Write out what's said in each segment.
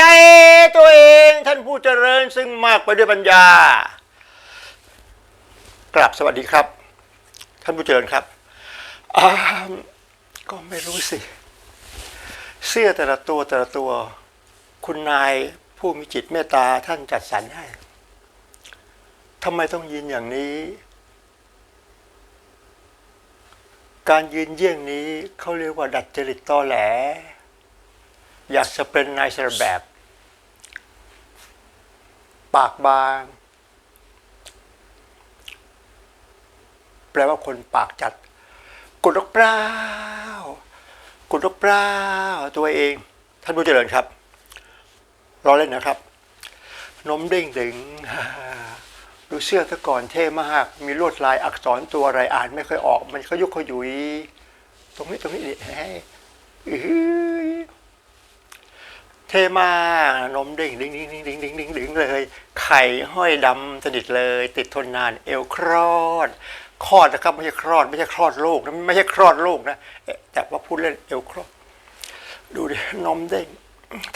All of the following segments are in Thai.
จตัวเองท่านผู้เจริญซึ่งมากไปด้วยปัญญากราบสวัสดีครับ ท่านผู้เจริญครับก็ไม่รู้สิ เสื้อแต่ละตัวแต่ละตัว คุณนายผู้มีจิตเมตตาท่านจัดสรรให้ทำไมต้องยืนอย่างนี้ การยืนเยี่ยงนี้เขาเรียกว่าดัดจริตตอแหล อยากจะเป็นนายสระแบบ ปากบาง แปลว่าคนปากจัดกุดลกเปล่ากุดลกเปล่าตัวเอง ท่านผู้เจริญครับรอเล่นนะครับนมเด้งดึงดูเสื้อซะก่อนเท่มาก มีลวดลายอักษรตัวอะไรอ่านไม่ค่อยออก มันเขายุกขยุย ตรงนี้ตรงนี้นี่ให้อือ มากนมเด้งดึงดึงดึงดึงดึงดึงดึงเลย ไข่ห้อยดำสนิทเลย ติดทนนานเอวคลอด คลอดนะครับไม่ใช่คลอด ไม่ใช่คลอดลูกนะไม่ใช่คลอดลูกนะแต่ว่าพูดเล่นเอวคลอด ดูดินมเด้ง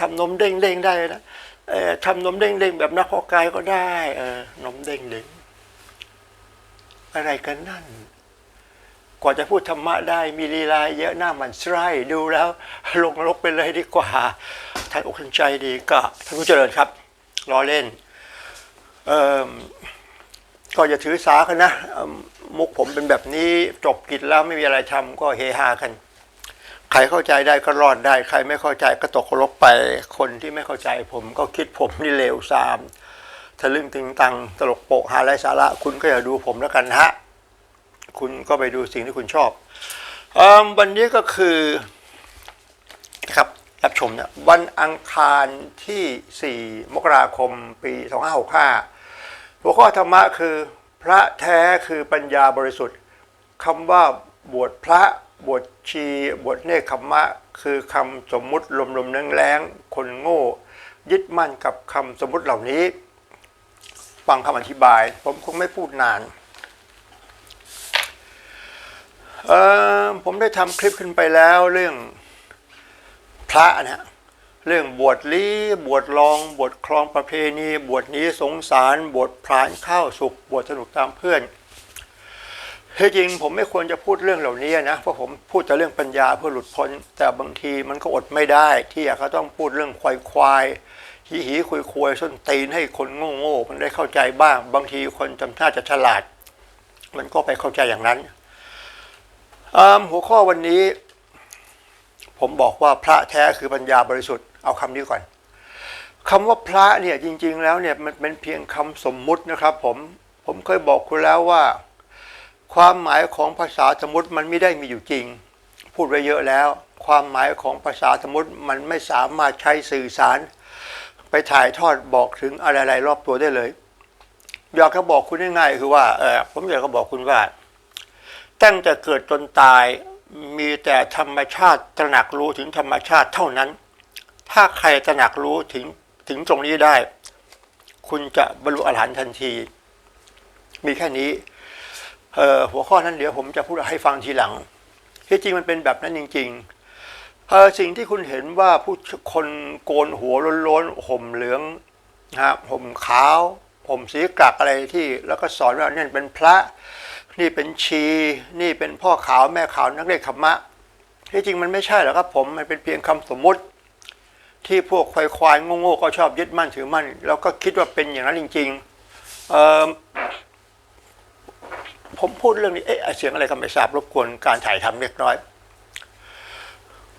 ทำนมเด้งเด้งได้นะเออทำนมเด้งเด้งแบบนักเพาะกายก็ได้เออนมเด้งเด้งอะไรกันนั่น กว่าจะพูดธรรมะได้มีลีลาเยอะหน้าหมันไส้ดูแล้ว ลงนรกไปเลยดีกว่าท่านอกท่านใจดีก็ท่านผู้เจริญครับรอเล่นเออก็อย่าถือสากันนะมุกผมเป็นแบบนี้จบกิจแล้วไม่มีอะไรทำก็เฮฮากันใครเข้าใจได้ก็รอดได้ ใครไม่เข้าใจก็ตกนรกไป คนที่ไม่เข้าใจผมก็คิดผมนี่เลวซามทะลึ่งตึงตังตลกโปกหาไรสาระคุณก็อย่าดูผมแล้วกันนะฮะ คุณก็ไปดูสิ่งที่คุณชอบอวันนี้ก็คือครับรับชมเนี่ยวันอังคารที่ 4 มกราคม ปี 2565 หัวข้อธรรมะคือ พระแท้คือปัญญาบริสุทธิ์คำว่าบวชพระบวชชีบวชเนคขมมะคือคำสมมุติลมๆแรงๆคนโง่ ยึดมั่นกับคำสมมุติเหล่านี้ ฟังคำอธิบาย ผมคงไม่พูดนาน เออผมได้ทำคลิปขึ้นไปแล้วเรื่องพระนะฮะเรื่องบวชลี้บวชรอง บวชครองประเพณี บวชนี้สงสาร บวชพรานข้าวสุกบวชสนุกตามเพื่อนที่จริงผมไม่ควรจะพูดเรื่องเหล่านี้นะเพราะผมพูดแต่เรื่องปัญญาเพื่อหลุดพ้น แต่บางทีมันก็อดไม่ได้ ที่อยากจะต้องพูดเรื่องควายควายหีหีคุยคุยส้นตีนให้คนโง่โง่มันได้เข้าใจบ้าง บางทีคนจำท่าจะฉลาด มันก็ไปเข้าใจอย่างนั้น หัวข้อวันนี้ ผมบอกว่าพระแท้คือปัญญาบริสุทธิ์เอาคำนี้ก่อนคำว่าพระเนี่ยจริง ๆ แล้วเนี่ยมันเป็นเพียงคำสมมุตินะครับ ผมผมเคยบอกคุณแล้วว่า ความหมายของภาษาสมมติมันไม่ได้มีอยู่จริง พูดไว้เยอะแล้ว ความหมายของภาษาสมมติมันไม่สามารถใช้สื่อสาร ไปถ่ายทอดบอกถึงอะไรๆรอบตัวได้เลยอยากจะบอกคุณง่ายๆคือว่าเออผมอยากจะบอกคุณว่า ตั้งแต่เกิดจนตายมีแต่ธรรมชาติตระหนักรู้ถึงธรรมชาติเท่านั้น ถ้าใครตระหนักรู้ถึงถึงตรงนี้ได้ คุณจะบรรลุอรหันต์ทันที มีแค่นี้หัวข้อนั้นเดี๋ยวผมจะพูดให้ฟังทีหลัง ที่จริงมันเป็นแบบนั้นจริงๆสิ่งที่คุณเห็นว่าผู้คนโกนหัวโล้นๆห่มเหลืองนะฮะห่มขาวห่มสีกรักอะไรที่แล้วก็สอนว่าเนี่ยเป็นพระ นี่เป็นชี นี่เป็นพ่อขาวแม่ขาวนักเรียนขมมะ ที่จริงมันไม่ใช่หรอกครับผม มันเป็นเพียงคำสมมุติ ที่พวกควายควายๆโง่ๆก็ชอบยึดมั่นถือมั่น แล้วก็คิดว่าเป็นอย่างนั้นจริงๆเออผมพูดเรื่องนี้ เอ๊ะ เสียงอะไรก็ไม่ทราบรบกวนการถ่ายทำเล็กน้อย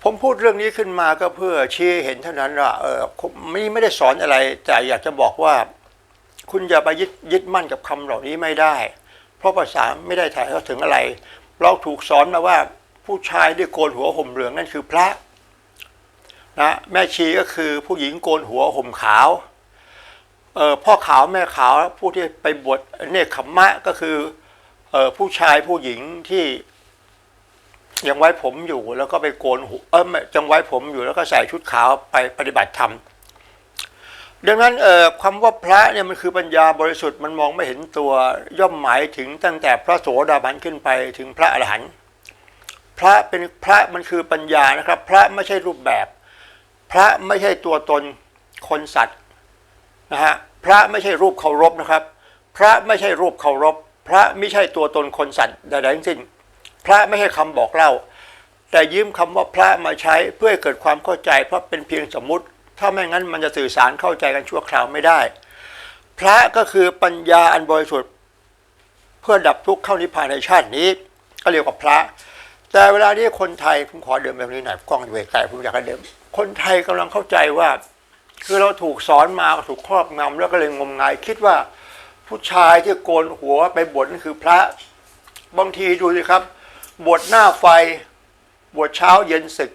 ผมพูดเรื่องนี้ขึ้นมาก็เพื่อชี้เห็นเท่านั้นว่าเออผมไม่ไม่ได้สอนอะไร แต่อยากจะบอกว่า คุณอย่าไปยึดยึดมั่นกับคำเหล่านี้ไม่ได้ เพราะภาษาไม่ได้ถ่ายทอดถึงอะไร เราถูกสอนมาว่าผู้ชายที่โกนหัวห่มเหลืองนั่นคือพระนะแม่ชีก็คือผู้หญิงโกนหัวห่มขาวเออพ่อขาวแม่ขาวผู้ที่ไปบวชเนคขมมะก็คือเออผู้ชายผู้หญิงที่ยังไว้ผมอยู่แล้วก็ไปโกนหัวเออไม่ยังไว้ผมอยู่แล้วก็ใส่ชุดขาวไปปฏิบัติธรรม ดังนั้นเอ่อคำว่าพระเนี่ยมันคือปัญญาบริสุทธิ์มันมองไม่เห็นตัวย่อมหมายถึงตั้งแต่พระโสดาบันขึ้นไปถึงพระอรหันต์พระเป็นพระมันคือปัญญานะครับ พระไม่ใช่รูปแบบ พระไม่ใช่ตัวตนคนสัตว์นะฮะพระไม่ใช่รูปเคารพนะครับ พระไม่ใช่รูปเคารพ พระไม่ใช่ตัวตนคนสัตว์ใดๆทั้งสิ้น พระไม่ใช่คำบอกเล่า แต่ยืมคำว่าพระมาใช้เพื่อให้เกิดความเข้าใจเพราะเป็นเพียงสมมติ ถ้าไม่งั้นมันจะสื่อสารเข้าใจกันชั่วคราวไม่ได้ พระก็คือปัญญาอันบริสุทธิ์เพื่อดับทุกข์เข้านิพพานในชาตินี้ ก็เรียกว่าพระ แต่เวลานี้คนไทยผมขอเดิมแบบนี้หน่อยกล้องอยู่ไกลผมอยากให้เดิมคนไทยกำลังเข้าใจว่า คือเราถูกสอนมาถูกครอบงำแล้วก็เลยงมงาย คิดว่าผู้ชายที่โกนหัวไปบวชนั่นคือพระบางทีดูสิครับบวชหน้าไฟบวชเช้าเย็นศึก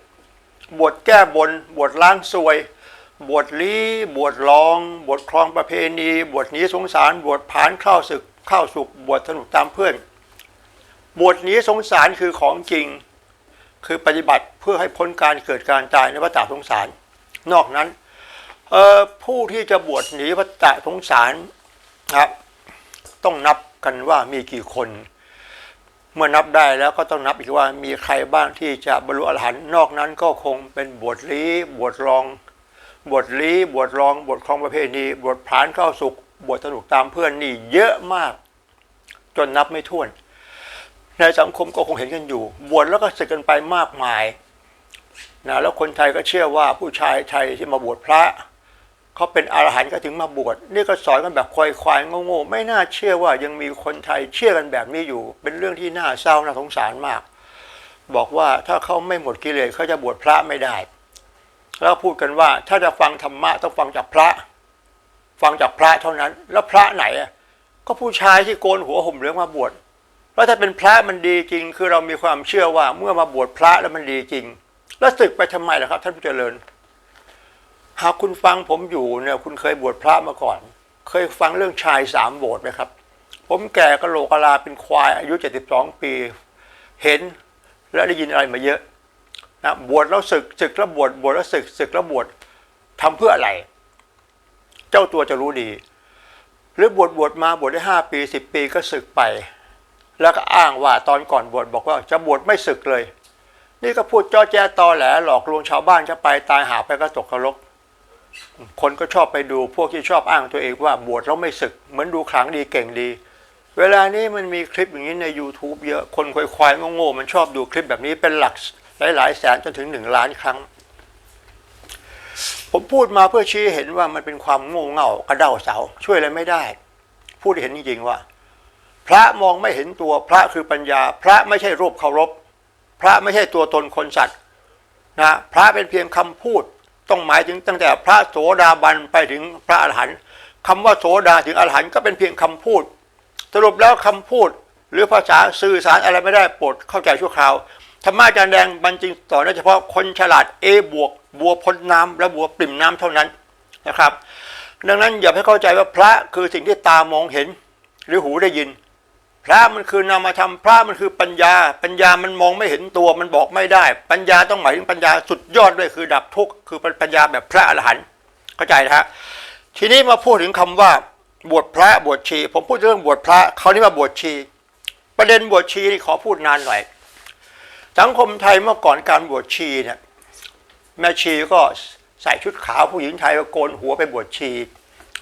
บวชแก้บนบวชล้างซวย บวชลี้บวชรอง บวชครองประเพณี บวชหนีสงสาร บวชผานเข้าศึกเข้าสุขบวชสนุกตามเพื่อน บวชหนีสงสารคือของจริง คือปฏิบัติเพื่อให้พ้นการเกิดการตายในวัฏสงสาร นอกนั้นผู้ที่จะบวชหนีวัฏสงสารนะครับ ต้องนับกันว่ามีกี่คน เมื่อนับได้แล้วก็ต้องนับอีกว่ามีใครบ้างที่จะบรรลุอรหันต์นอกนั้นก็คงเป็นบวชลี้บวชรอง บวชลี้บวชรองบวชครองประเพณีบวชผานเข้าสุขบวชสนุกตามเพื่อนนี่เยอะมาก จนนับไม่ถ้วน ในสังคมก็คงเห็นกันอยู่ บวชแล้วก็สึกกันไปมากมายนะแล้วคนไทยก็เชื่อว่าผู้ชายไทยที่มาบวชพระเขาเป็นอรหันต์ก็ถึงมาบวชนี่ก็สอนกันแบบควายควายๆโง่ๆไม่น่าเชื่อว่ายังมีคนไทยเชื่อกันแบบนี้อยู่ เป็นเรื่องที่น่าเศร้าน่าสงสารมาก บอกว่าถ้าเขาไม่หมดกิเลสเขาจะบวชพระไม่ได้ แล้วพูดกันว่า ถ้าจะฟังธรรมะต้องฟังจากพระ ฟังจากพระเท่านั้น แล้วพระไหนก็ผู้ชายที่โกนหัวห่มเหลืองมาบวชแล้วถ้าเป็นพระมันดีจริง คือเรามีความเชื่อว่าเมื่อมาบวชพระแล้วมันดีจริง แล้วศึกไปทำไมล่ะครับ ท่านผู้เจริญ หากคุณฟังผมอยู่เนี่ยคุณเคยบวชพระมาก่อน เคยฟังเรื่องชายสามโบสถ์ไหมครับ ผมแก่กะโหลกกะลาเป็นควายอายุ72ปี เห็นและได้ยินอะไรมาเยอะ นะบวชแล้วศึกศึกแล้วบวชบวชแล้วศึกศึกแล้วบวชทำเพื่ออะไร เจ้าตัวจะรู้ดี หรือบวชบวชมาบวชได้ห้าปีสิบปีก็ศึกไป แล้วก็อ้างว่าตอนก่อนบวชบอกว่าจะบวชไม่ศึกเลย นี่ก็พูดจ้อแจ้ตอแหลหลอกลวงชาวบ้านจะไปตายหาไปก็ตกนรกคนก็ชอบไปดูพวกที่ชอบอ้างตัวเองว่าบวชแล้วไม่ศึก เหมือนดูขลังดีเก่งดี เวลานี้มันมีคลิปอย่างนี้ใน YouTube เยอะคนควายๆโง่ๆมันชอบดูคลิปแบบนี้เป็นหลัก หลายๆแสนจนถึงหนึ่งล้านครั้ง ผมพูดมาเพื่อชี้เห็นว่ามันเป็นความโง่เง่ากระเด้าเสา ช่วยอะไรไม่ได้ พูดให้เห็นจริงๆว่า พระมองไม่เห็นตัวพระคือปัญญา พระไม่ใช่รูปเคารพ พระไม่ใช่ตัวตนคนสัตว์นะพระเป็นเพียงคำพูดต้องหมายถึงตั้งแต่พระโสดาบันไปถึงพระอรหันต์คำว่าโสดาถึงอรหันต์ก็เป็นเพียงคำพูด สรุปแล้วคำพูดหรือภาษาสื่อสารอะไรไม่ได้โปรดเข้าใจชั่วคราว ธรรมะอาจารย์แดงมันจึงสอนได้เฉพาะคนฉลาด A บวกบัวพ้นน้ำและบัวปริ่มน้ำเท่านั้นนะครับ ดังนั้นอย่าให้เข้าใจว่าพระคือสิ่งที่ตามองเห็น หรือหูได้ยิน พระมันคือนามธรรมพระมันคือปัญญา ปัญญามันมองไม่เห็นตัวมันบอกไม่ได้ ปัญญาต้องหมายถึงปัญญาสุดยอดด้วยคือดับทุกข์คือปัญญาแบบพระอรหันต์เข้าใจนะฮะทีนี้มาพูดถึงคำว่าบวชพระบวชชี ผมพูดเรื่องบวชพระเขาวนี่มาบวชชี ประเด็นบวชชีนี่ขอพูดนานหน่อย สังคมไทยเมื่อก่อนการบวชชีเนี่ยแม่ชีก็ใส่ชุดขาวผู้หญิงไทยก็โกนหัวไปบวชชี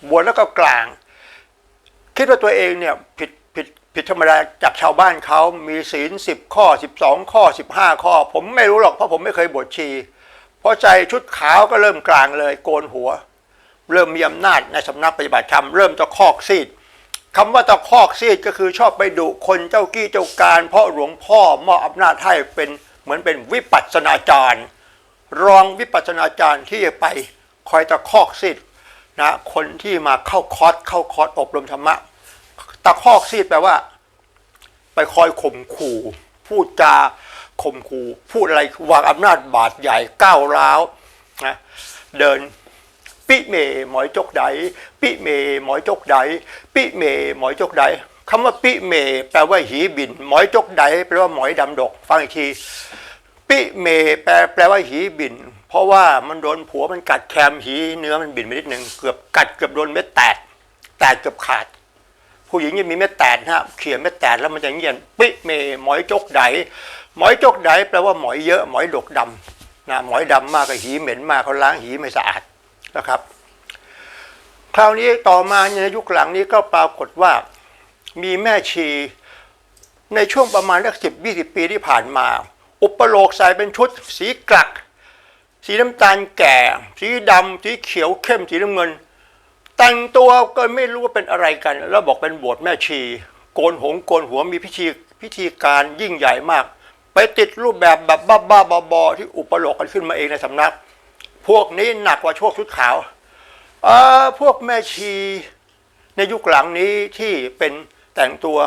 บวชแล้วก็กลาง คิดว่าตัวเองเนี่ยผิดผิดผิดธรรมดาจากชาวบ้านเขามีศีลสิบข้อสิบสองข้อสิบห้าข้อ ผมไม่รู้หรอกเพราะผมไม่เคยบวชชีพอใจชุดขาวก็เริ่มกลางเลย โกนหัว เริ่มมีอำนาจในสำนักปฏิบัติธรรมเริ่มตะคอกซีด คำว่าตะคอกซีดก็คือชอบไปดุคนเจ้ากี้เจ้าการ เพราะหลวงพ่อมอบอำนาจให้เป็นเหมือนเป็นวิปัสสนาจารย์ รองวิปัสสนาจารย์ที่จะไปคอยตะคอกซีดนะคนที่มาเข้าคอร์สเข้าคอร์สอบรมธรรมะ ตะคอกซีดแปลว่า ไปคอยข่มขู่พูดจาข่มขู่พูดอะไรวางอำนาจบาดใหญ่ก้าวร้าวนะเดิน ปิเมหมอยจกไดปิเมหมอยจกไดปิเมหมอยจกไดคำว่าปิเม แปลว่าหีบิน หมอยจกไดแปลว่าหมอยดำดก ฟังอีกทีปิเม แปลแปลว่าหีบิน เพราะว่ามันโดนผัวมันกัดแคมหีเนื้อมันบินไปนิดนึงเกือบกัดเกือบโดนเม็ดแตกแตกเกือบขาด ผู้หญิงยังมีเม็ดแตกนะฮะเขี่ยเม็ดแตกแล้วมันจะเงียนปิเมหมอยจกไดหมอยจกไดแปลว่าหมอยเยอะหมอยดกดำนะหมอยดำมากกับหีเหม็นมากเขาล้างหีไม่สะอาด นะครับ คราวนี้ต่อมาในยุคหลังนี้ก็ปรากฏว่ามีแม่ชีในช่วงประมาณสักสิบยี่สิบปีที่ผ่านมา อุปโลกใส่เป็นชุด สีกลัก สีน้ำตาลแก่ สีดำสีเขียวเข้มสีน้ำเงิน แต่งตัวก็ไม่รู้ว่าเป็นอะไรกัน แล้วบอกเป็นบวชแม่ชี โกนหงโกนหัวมีพิธีพิธีการยิ่งใหญ่มาก ไปติดรูปแบบแบบบ้าๆบอๆที่อุปโลกกันขึ้นมาเองในสำนัก พวกนี้หนักกว่าโชคชุดขาวเออพวกแม่ชีในยุคหลังนี้ที่เป็นแต่งตัว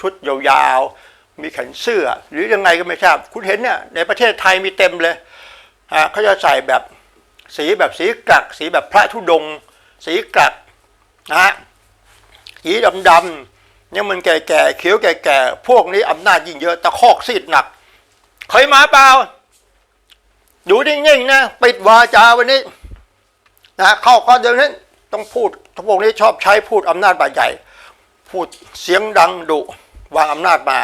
ชุดยาวๆ มีแขนเสื้อ หรือยังไงก็ไม่ทราบ คุณเห็นเนี่ยในประเทศไทยมีเต็มเลยอ่าเขาจะใส่แบบสีแบบสีกัก สีแบบพระธุดงค์สีกักนะฮะสีดำๆเนี่ยมันแก่ๆเขียวแก่ๆพวกนี้อำนาจยิ่งเยอะตะคอกซีดหนัก เคยมาเปล่า ดูนิ่งๆนะปิดวาจาวันนี้นะเข้าข้อเดียวนี้ต้องพูดพวกนี้ชอบใช้พูดอำนาจบาดใหญ่ พูดเสียงดังดุวางอำนาจมา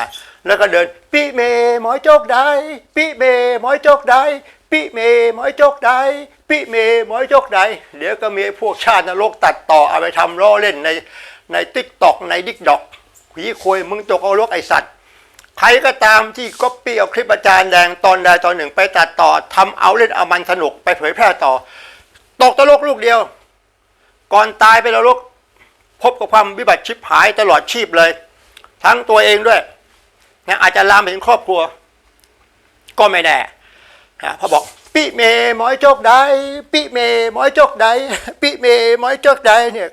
แล้วก็เดินปีเมหมอยโจกได้ปีเมหมอยโจกได้ปีเมหมอยโจกได้ปีเมหมอยโจกได้เดี๋ยวก็มีพวกชาตินรกตัดต่อเอาไปทำล้อเล่นในในติ๊กตอกในดิกดอกผีคุยมึงจกเอาลกไอสัตว์ ครก็ตามที่ก๊อปปี้เอาคลิปอาจารย์แดงตอนใดตอนหนึ่งไปตัดต่อทำเอาเล่นเอามันสนุกไปเผยแพร่ต่อ ตกตลกลูกเดียว ก่อนตายไปนรกพบกับความวิบัติชิบหายตลอดชีพเลย ทั้งตัวเองด้วยนะอาจจะลามไปถึงครอบครัว ก็ไม่แน่นะพอบอกปิเมหมอยโจกได้ปิเมหมอยโจกได้ปิเมหมอยโจกได้เนี่ย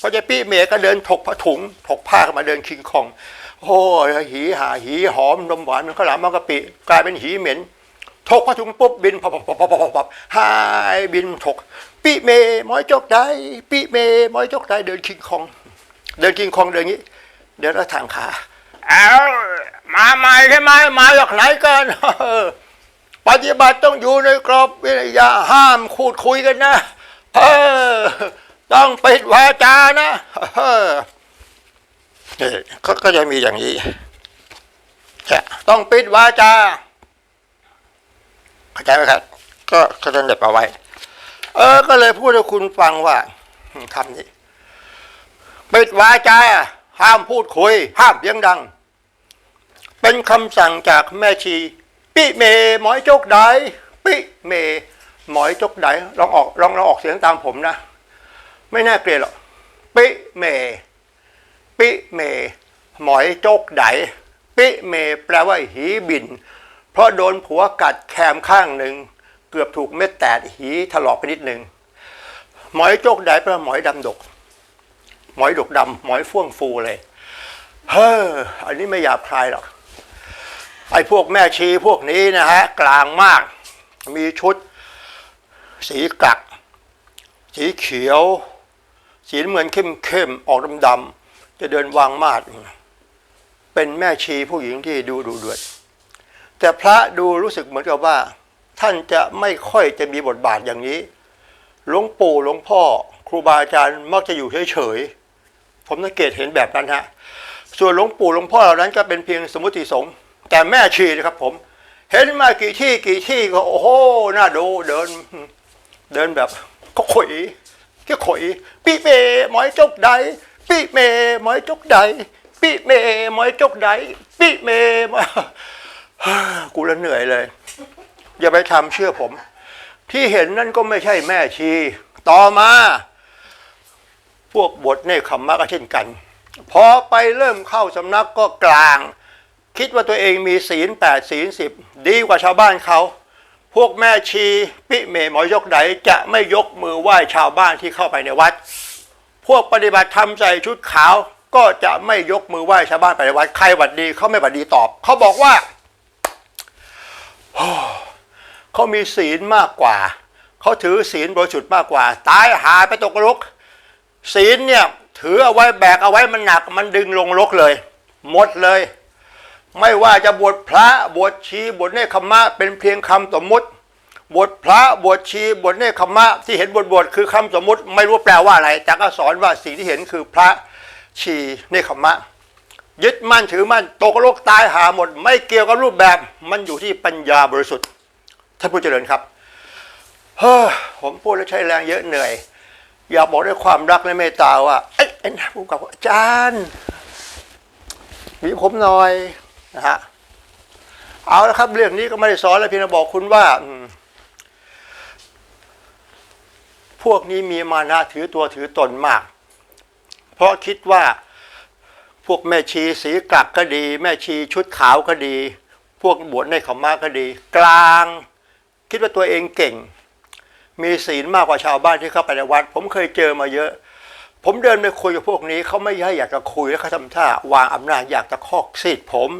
พอจะปิเมก็เดินถกผ้าถุงถกผ้ามาเดินคิงคอง โอ้ยหีหาหีหอมนมหวานข้าวหลามมันกะปิ กลายเป็นหีเหม็นถกผ้าถุงปุ๊บบินปับปับปับปับปับปับหายบินถกปิเมหมอยจกได้ปิเมหมอยจกได้เดินคิงคอง เดินคิงคองเดินอย่างนี้ เดินแล้วทางขาเอามาใหม่ใช่ไหมมาจากไหนกันปฏิบัติต้องอยู่ในกรอบวิทยาห้ามคูดคุยกันนะเออต้องปิดวาจานะเออ นี่ก็ก็จะมีอย่างนี้จะต้องปิดวาจาเข้าใจไหมครับ ก็ก็จะเด็บเอาไว้ เออ ก็เลยพูดให้คุณฟังว่าคำนี้ปิดวาจาห้ามพูดคุย ห้ามเสียงดัง เป็นคำสั่งจากแม่ชี ปิเมหมอยจกไดปิเมหมอยจกไดลองออกลองลองออกเสียงตามผมนะ ไม่น่าเกลียดหรอกปิเม ปิเม หมอยโจกไดปิเมแปลว่าหีบิน เพราะโดนผัวกัดแคมข้างหนึ่ง เกือบถูกเม็ดแตดหีถลอกไปนิดหนึ่งหมอยโจกไดแปลว่าหมอยดำดก หมอยดกดำหมอยฟ่วงฟูเลย เฮ้ออันนี้ไม่หยาบคายหรอกไอ้พวกแม่ชีพวกนี้นะฮะ กลางมาก มีชุด สีกัก สีเขียว สีน้ำเงินเข้มๆออกดำๆ จะเดินวางมาดเป็นแม่ชีผู้หญิงที่ดูดูดือดแต่พระดูรู้สึกเหมือนกับว่า ท่านจะไม่ค่อยจะมีบทบาทอย่างนี้หลวงปู่หลวงพ่อ ครูบาอาจารย์มักจะอยู่เฉยๆผมสังเกตเห็นแบบนั้นฮะส่วนหลวงปู่หลวงพ่อเหล่านั้นก็เป็นเพียงสมมติสงฆ์แต่แม่ชีนะครับผม เห็นมากี่ที่กี่ที่ก็โอ้โหน่าดูเดิน เดินแบบก็ขอยก็ขอยปีเมหมอยจกใด ปีเมหมอยจกใดปีเมหมอยจกใดปีเมหมอยกูละเหนื่อยเลย อย่าไปทำเชื่อผม ที่เห็นนั่นก็ไม่ใช่แม่ชี ต่อมา พวกบทเนคขมมะก็เช่นกัน พอไปเริ่มเข้าสำนักก็กลาง คิดว่าตัวเองมีศีลแปดศีลสิบดีกว่าชาวบ้านเขาพวกแม่ชี ปิเมหมอยกไดจะไม่ยกมือไหว้ชาวบ้านที่เข้าไปในวัด พวกปฏิบัติธรรมใส่ชุดขาว ก็จะไม่ยกมือไหว้ชาวบ้านไปวัดใครหวัดดีเขาไม่หวัดดีตอบ เขาบอกว่าเขามีศีลมากกว่า เขาถือศีลบริสุทธิ์มากกว่า ตายหายไปตกนรกศีลเนี่ย ถือเอาไว้แบกเอาไว้มันหนัก มันดึงลงนรกเลย หมดเลย ไม่ว่าจะบวชพระบวชชีบวชเนคขมะเป็นเพียงคำสมมติ บวชพระบวชชีบวชเนคขมะที่เห็นบทบทคือคำสมมุติไม่รู้แปลว่าอะไร แต่ก็สอนว่าสิ่งที่เห็นคือพระชีเนคขมะ ยึดมั่นถือมั่นตกนรกตายหาหมด ไม่เกี่ยวกับรูปแบบมันอยู่ที่ปัญญาบริสุทธิ์ท่านผู้เจริญครับเฮ้อผมพูดแล้วใช้แรงเยอะเหนื่อย อยากบอกด้วยความรักและเมตตาว่าเอ้ไอ้นะผู้กับอาจารย์มีผมหน่อยนะฮะเอาละครับเรื่องนี้ก็ไม่ได้สอนแล้วพียงแต่บอกคุณว่าอืมพ วกนี้มีมานะถือตัวถือตนมาก เพราะคิดว่าพวกแม่ชีสีกลักก็ดี แม่ชีชุดขาวก็ดี พวกบวชในขมาก็ดี กลาง คิดว่าตัวเองเก่ง มีศีลมากกว่าชาวบ้านที่เข้าไปในวัด ผมเคยเจอมาเยอะ ผมเดินไปคุยกับพวกนี้เขาไม่ให้อยากจะคุยแล้วเขาทำท่าวางอำนาจอยากจะคอกซีดผม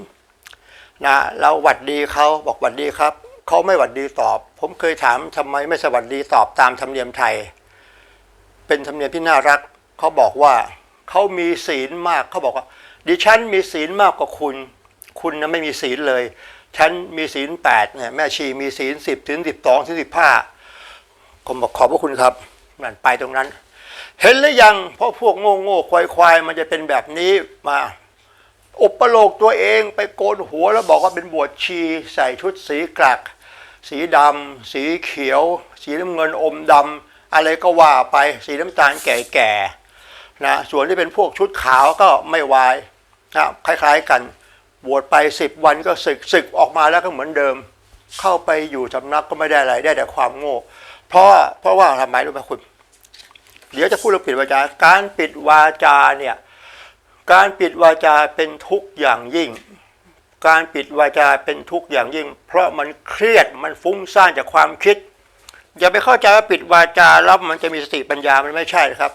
นะเราหวัดดีเขาบอกหวัดดีครับเขาไม่หวัดดีตอบ ผมเคยถามทำไมไม่สวัสดีตอบตามธรรมเนียมไทย เป็นธรรมเนียมที่น่ารักเขาบอกว่าเขามีศีลมากเขาบอกว่า ดิฉันมีศีลมากกว่าคุณ คุณนะไม่มีศีลเลย ฉันมีศีลแปดเนี่ยแม่ชีมีศีลสิบถึงสิบสองถึงสิบห้าผมบอกขอบพระคุณครับนั่นไปตรงนั้น เห็นหรือยังเพราะพวกโง่โง่ควายควายมันจะเป็นแบบนี้มาอุปโลกตัวเองไปโกนหัวแล้วบอกว่าเป็นบวชชีใส่ชุดสีกรัก สีดำสีเขียว สีน้ำเงินอมดำ อะไรก็ว่าไปสีน้ำตาลแก่ๆนะส่วนที่เป็นพวกชุดขาวก็ไม่วายนะคล้ายๆกันบวชไปสิบวันก็ศึกศึกออกมาแล้วก็เหมือนเดิม เข้าไปอยู่สำนักก็ไม่ได้อะไรได้แต่ความโง่ เพราะเพราะว่าทำไมรู้ไหมคุณ เดี๋ยวจะพูดเรื่องปิดวาจาการปิดวาจาเนี่ยการปิดวาจาเป็นทุกข์อย่างยิ่ง การปิดวาจาเป็นทุกข์อย่างยิ่ง เพราะมันเครียดมันฟุ้งซ่านจากความคิด อย่าไปเข้าใจว่าปิดวาจาแล้วมันจะมีสติปัญญามันไม่ใช่ครับ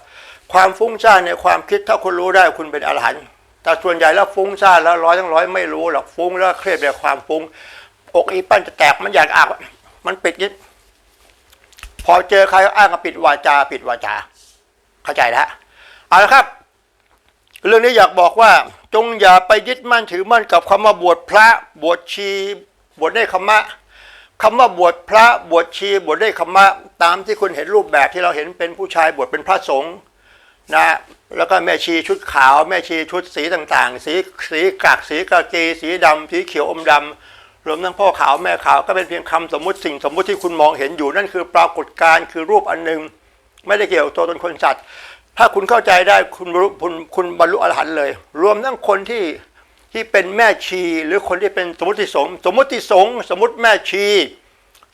ความฟุ้งซ่านในความคิดถ้าคุณรู้ได้คุณเป็นอรหันต์แต่ส่วนใหญ่แล้วฟุ้งซ่านแล้วร้อยทั้งร้อยไม่รู้หรอกฟุ้งแล้วเครียดแบบความฟุ้ง อกอีปั้นจะแตกมันอยากอากมันปิดยิดพอเจอใครอ้างกับปิดวาจา ปิดวาจา เข้าใจแล้วเอาละครับ เรื่องนี้อยากบอกว่าจงอย่าไปยึดมั่นถือมั่นกับคำว่าบวชพระ บวชชี บวชได้คำมะ คำว่าบวชพระบวชชีบวชได้คำมะตามที่คุณเห็นรูปแบบที่เราเห็นเป็นผู้ชายบวชเป็นพระสงฆ์นะแล้วก็แม่ชีชุดขาว แม่ชีชุดสีต่างๆ สีสีกากสีกากีสีดำสีเขียวอมดำรวมทั้งพ่อขาวแม่ขาวก็เป็นเพียงคำสมมุติสิ่งสมมุติที่คุณมองเห็นอยู่นั่นคือปรากฏการณ์คือรูปอันหนึ่งไม่ได้เกี่ยวตัวตนคนสัตว์ ถ้าคุณเข้าใจได้คุณคุณคุณบรรลุอรหันต์เลย รวมทั้งคนที่ ที่เป็นแม่ชี หรือคนที่เป็นสมมติสงฆ์สมมติสงฆ์สมมติแม่ชี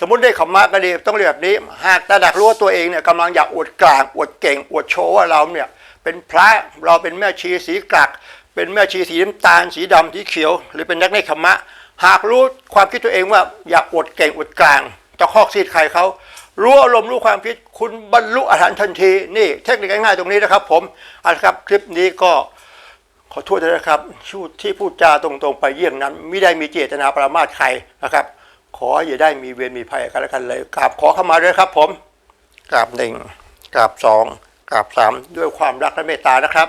สมมติได้ขมมะก็ดีต้องเรียกแบบนี้ หากตาดักรู้ว่าตัวเองเนี่ยกำลังอยากอวดกลางอวดเก่งอวดโชว์ว่าเราเนี่ยเป็นพระเราเป็นแม่ชีสีกลัก เป็นแม่ชีสีน้ำตาล สีดำสีเขียว หรือเป็นนักในขมมะ หากรู้ความคิดตัวเองว่าอยากอวดเก่งอวดกลางจะคอกซีดใครเขารู้อารมณ์รู้ความคิดคุณบรรลุอรหันต์ทันทีนี่เทคนิคง่ายๆตรงนี้นะครับ ผมเอาละครับคลิปนี้ก็ ขอโทษด้วยนะครับชูที่พูดจาตรงๆ ไปเยี่ยงนั้นไม่ได้มีเจตนาประมาทใครนะครับ ขออย่าได้มีเวรมีภัยกันแล้วกันเลยกราบขอเข้ามาด้วยครับผมกราบหนึ่งกราบสองกราบสามด้วยความรักและเมตตานะครับ